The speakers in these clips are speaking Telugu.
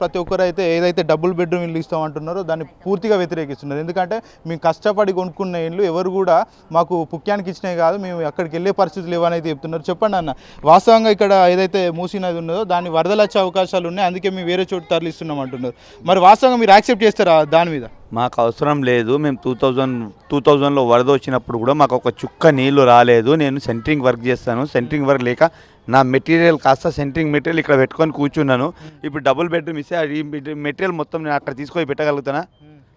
ప్రతి ఒక్కరు అయితే ఏదైతే డబుల్ బెడ్రూమ్ ఇల్లు ఇస్తామంటున్నారో దాన్ని పూర్తిగా వ్యతిరేకిస్తున్నారు. ఎందుకంటే మేము కష్టపడి కొనుక్కున్న ఇల్లు ఎవరు కూడా మాకు పుక్యానికి ఇచ్చినాయి కాదు మేము అక్కడికి వెళ్ళే పరిస్థితులు లేవని చెప్తున్నారు చెప్పండి అన్న. వాస్తవంగా ఇక్కడ ఏదైతే మూసీ నది ఉన్నదో దాన్ని వరదలు వచ్చే అవకాశాలు ఉన్నాయి అందుకే మేము వేరే చోటు తరలిస్తున్నాం అంటున్నారు. మరి వాస్తవంగా మీరు యాక్సెప్ట్ చేస్తారా దాని మీద? మాకు అవసరం లేదు. మేము టూ థౌజండ్ టూ థౌజండ్లో వరద వచ్చినప్పుడు కూడా మాకు ఒక చుక్క నీళ్ళు రాలేదు. నేను సెంటరింగ్ వర్క్ చేస్తాను. సెంటరింగ్ వర్క్ లేక నా మెటీరియల్ కాస్త సెంటరింగ్ మెటీరియల్ ఇక్కడ పెట్టుకొని కూర్చున్నాను. ఇప్పుడు డబుల్ బెడ్రూమ్ ఇస్తే ఈ మెటీరియల్ మొత్తం నేను అక్కడ తీసుకొని పెట్టగలుగుతానా?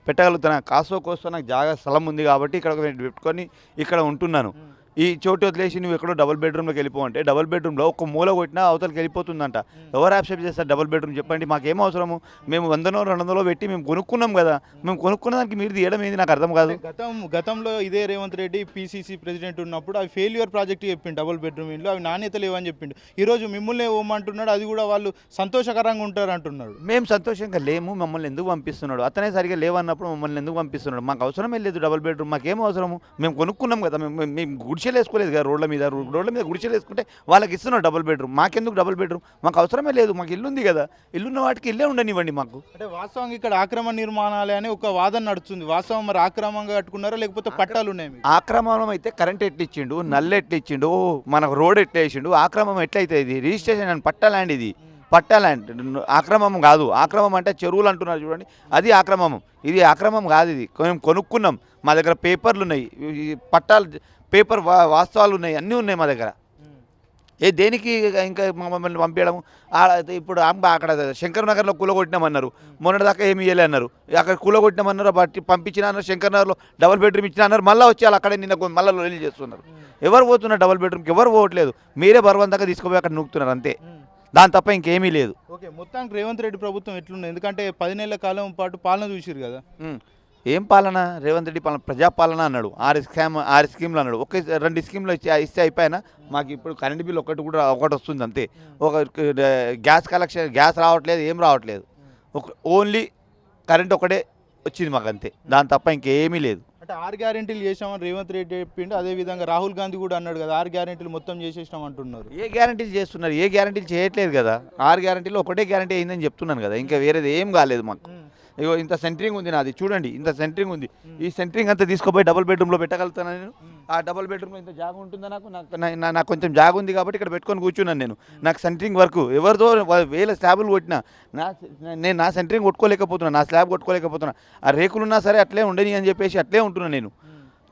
పెట్టగలుగుతానా? కాసో కోసో నాకు జాగా స్థలం ఉంది కాబట్టి ఇక్కడ పెట్టుకొని ఇక్కడ ఉంటున్నాను. ఈ చోటు వదిలేసి నువ్వు ఎక్కడో డబుల్ బెడ్రూమ్లోకి వెళ్ళిపో అంటే డబుల్ బెడ్రూమ్లో ఒక మూల కొట్టినా అవతలకి వెళ్ళిపోతుందంట. ఎవరు యాక్సెప్ట్ చేస్తారు డబుల్ బెడ్రూమ్ చెప్పండి మాకేం అవసరము? మేము వందనో రెండు వందలో పెట్టి మేము కొనుక్కున్నాం కదా. మేము కొనుక్కున్న దానికి మీరు తీయడం ఏంది? నాకు అర్థం కాదు. గతం గతంలో ఇదే రేవంత్ రెడ్డి పీసీసీ ప్రెసిడెంట్ ఉన్నప్పుడు అవి ఫెయిల్యూర్ ప్రాజెక్ట్ చెప్పిండు డబుల్ బెడ్రూమ్ ఇల్లు అవి నాణ్యత లేవని చెప్పిండు. ఈరోజు మిమ్మల్ని ఇవ్వమంటున్నాడు అది కూడా వాళ్ళు సంతోషకరంగా ఉంటారు అంటున్నాడు మేము సంతోషంగా లేము మమ్మల్ని ఎందుకు పంపిస్తున్నాడు? అతనే సరిగా లేవన్నప్పుడు మమ్మల్ని ఎందుకు పంపిస్తున్నాడు? మాకు అవసరమే లేదు డబుల్ బెడ్రూమ్ మాకేం అవసరము? మేము కొనుక్కున్నాం కదా మేము మేము- మేము గుడిసెలు వేసుకోలేదు కదా రోడ్ల మీద. రోడ్ల మీద గుడిసెలు వేసుకుంటే వాళ్ళకి ఇస్తున్నాడు డబుల్ బెడ్రూమ్ మాకెందుకు డబుల్ బెడ్రూమ్ మాకు అవసరమే లేదు. మాకు ఇల్లు ఉంది కదా. ఇల్లున్న వాటికి ఇల్లే ఉండనివ్వండి మాకు. అంటే వాస్తవంగా ఇక్కడ ఆక్రమణ నిర్మాణాలే అని ఒక వాదన నడుస్తుంది. వాస్తవం మరి ఆక్రమంగా కట్టుకున్నారా? లేకపోతే పట్టాలు ఉన్నాయి మీకు? ఆక్రమణం అయితే కరెంట్ ఎట్లు ఇచ్చిండు నల్లు ఎట్లు ఇచ్చిండు ఓ, మనకు రోడ్ ఎట్లా వేసిండు ఆక్రమం ఎట్లయితే ఇది? రిజిస్ట్రేషన్ అని పట్టా ల్యాండ్ ఇది. పట్టా ల్యాండ్ ఆక్రమం కాదు. ఆక్రమం అంటే చెరువులు అంటున్నారు చూడండి. అది ఆక్రమం. ఇది ఆక్రమం కాదు ఇది. మేము కొనుక్కున్నాం. మా దగ్గర పేపర్లు ఉన్నాయి. ఈ పట్టాలు పేపర్ వా వాస్తవాలు ఉన్నాయి అన్నీ ఉన్నాయి మా దగ్గర. ఏ దేనికి ఇంకా మమ్మల్ని పంపించడం? ఇప్పుడు అక్కడ శంకర్ నగర్లో కూలగొట్టినామన్నారు. మొన్నటిదాకా ఏమి ఇవ్వలే అన్నారు. అక్కడ కూలగొట్టినామన్నారు బట్టి పంపించిన అన్నారు శంకర్ నగర్లో డబుల్ బెడ్రూమ్ ఇచ్చిన అన్నారు మళ్ళీ వచ్చి వాళ్ళు అక్కడే నిన్న మళ్ళీ రిలీజ్ చేస్తున్నారు. ఎవరు పోతున్నారు డబుల్ బెడ్రూమ్కి? ఎవరు పోవట్లేదు. మీరే బలవంతంగా తీసుకుపోయి అక్కడ నూకుతున్నారు అంతే. దాని తప్ప ఇంకేమీ లేదు. ఓకే మొత్తానికి రేవంత్ రెడ్డి ప్రభుత్వం ఎట్లుంది? ఎందుకంటే పది నెలల కాలం పాటు పాలన చూసిరు కదా. ఏం పాలన? రేవంత్ రెడ్డి పాలన ప్రజాపాలన అన్నాడు. ఆరు స్కామ్ ఆరు స్కీమ్లు అన్నాడు. ఒక రెండు స్కీమ్లు ఇచ్చి ఇస్తే అయిపోయినా మాకు ఇప్పుడు కరెంట్ బిల్ ఒకటి కూడా ఒకటి వస్తుంది అంతే. ఒక గ్యాస్ కలెక్షన్ గ్యాస్ రావట్లేదు ఏం రావట్లేదు. ఒక ఓన్లీ కరెంట్ ఒకటే వచ్చింది మాకు అంతే. దాని తప్ప ఇంకేమీ లేదు. అంటే ఆరు గ్యారెంటీలు చేసామని రేవంత్ రెడ్డి చెప్పిండు. అదే విధంగా రాహుల్ గాంధీ కూడా అన్నాడు కదా ఆరు గ్యారెంటీలు మొత్తం చేసేసినాం అంటున్నారు. ఏ గ్యారంటీలు చేస్తున్నారు? ఏ గ్యారంటీలు చేయట్లేదు కదా. ఆరు గ్యారంటీలు ఒకటే గ్యారంటీ అయిందని చెప్తున్నాను కదా. ఇంకా వేరేది ఏం కాలేదు మాకు. ఇగో ఇంత సెంటరింగ్ ఉంది నాది చూడండి ఇంత సెంటరింగ్ ఉంది. ఈ సెంటరింగ్ అంతా తీసుకుపోయి డబుల్ బెడ్రూమ్లో పెట్టగలుగుతాను నేను? ఆ డబుల్ బెడ్రూమ్లో ఇంత జాగ ఉంటుందా నాకు? నాకు నాకు కొంచెం జాగ ఉంది కాబట్టి ఇక్కడ పెట్టుకొని కూర్చున్నాను నేను. నాకు సెంటరింగ్ వర్క్ ఎవరితో వా- వేల స్లాబులు కొట్టినా నా నేను నా సెంటరింగ్ కొట్టుకోలేకపోతున్నా నా స్లాబ్ కొట్టుకోలేకపోతున్నా. ఆ రేకులు ఉన్నా సరే అట్లే ఉండని అని చెప్పేసి అట్లే ఉంటున్నాను నేను.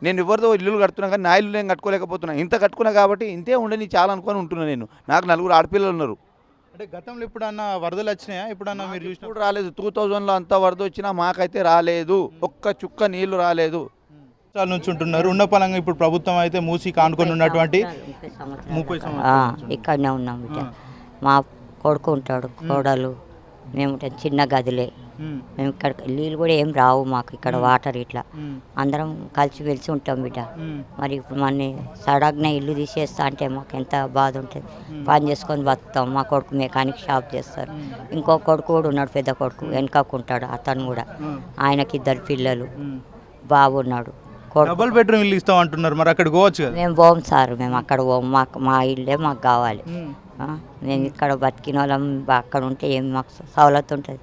నేను ఎవరితో ఇల్లు కడుతున్నా కానీ నా ఇల్లు నేను కట్టుకోలేకపోతున్నా. ఇంత కట్టుకున్నా కాబట్టి ఇంతే ఉండని చాలా అనుకొని ఉంటున్నా నేను. నాకు నలుగురు ఆడపిల్లలు ఉన్నారు. అంటే గతంలో ఎప్పుడన్నా వరదలు వచ్చినాయా? ఎప్పుడన్నా మీరు చూసిన ఇప్పుడు రాలేదు. టూ థౌజండ్లో అంత వరద వచ్చినా మాకైతే రాలేదు. ఒక్క చుక్క నీళ్ళు రాలేదు. సంవత్సరాల నుంచి ఉంటున్నారు. ఉన్న పలంగా ఇప్పుడు ప్రభుత్వం అయితే మూసి కానుకొని ఉన్నటువంటి ముప్పై ఇక్కడనే ఉన్నాం బిడ్డ. మా కొడుకు ఉంటాడు కోడలు. మేము చిన్న గదిలే. మేము. ఇక్కడ నీళ్ళు కూడా ఏం రావు మాకు ఇక్కడ వాటర్ ఇట్లా. అందరం కలిసి వెలిసి ఉంటాం బిడ్డ. మరి ఇప్పుడు మన సడగ్న ఇల్లు తీసేస్తా అంటే మాకు ఎంత బాధ ఉంటుంది. పని చేసుకొని బతుకుతాం. మా కొడుకు మెకానిక్ షాప్ చేస్తారు. ఇంకో కొడుకు కూడా ఉన్నాడు పెద్ద కొడుకు. వెనకకుంటాడు అతను కూడా. ఆయనకి ఇద్దరు పిల్లలు. బాబు ఉన్నాడు. డబుల్ బెడ్రూమ్ ఇల్లు ఇస్తాం అంటున్నారు మరి అక్కడికి పోవచ్చు మేము పోం సార్. మేము అక్కడ పోం. మాకు మా ఇల్లే మాకు కావాలి. మేము ఇక్కడ బతికిన వాళ్ళం అక్కడ ఉంటే ఏం మాకు సవలత్ ఉంటుంది.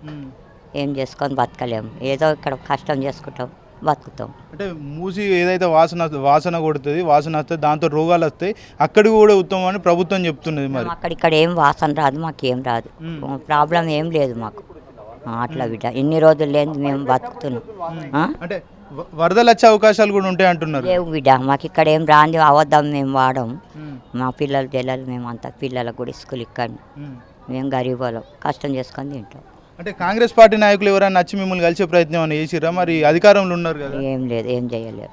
ఏం చేసుకొని బతకలేము. ఏదో ఇక్కడ కష్టం చేసుకుంటాం బతుకుతాం. అంటే మూసి ఏదైతే వాసన వాసన కొడుతుంది వాసన వస్తుంది దాంతో రోగాలు వస్తాయి అక్కడికి కూడా ఉత్తమం అని ప్రభుత్వం చెప్తున్నది మరి. అక్కడ ఇక్కడ ఏం వాసన రాదు మాకు ఏం రాదు. ప్రాబ్లం ఏం లేదు మాకు. అట్లా బిడ్డ ఇన్ని రోజులు లేని మేము బతుకుతున్నాం? అంటే వరదలు వచ్చే అవకాశాలు కూడా ఉంటాయి అంటున్నారు. లేవు బిడ్డ. మాకు ఇక్కడ ఏం రాంది అవద్దాం మేము వాడం. మా పిల్లలు పిల్లలు మేము అంతా పిల్లలకు కూడా స్కూల్ ఇక్కడ. మేము. గరీబ్ వాళ్ళం. కష్టం చేసుకొని తింటాం. అంటే కాంగ్రెస్ పార్టీ నాయకులు ఎవరైనా వచ్చి మిమ్మల్ని కలిసే ప్రయత్నం అని చేసిరా మరి అధికారంలో ఉన్నారు కదా. ఏం లేదు ఏం చేయలేరు.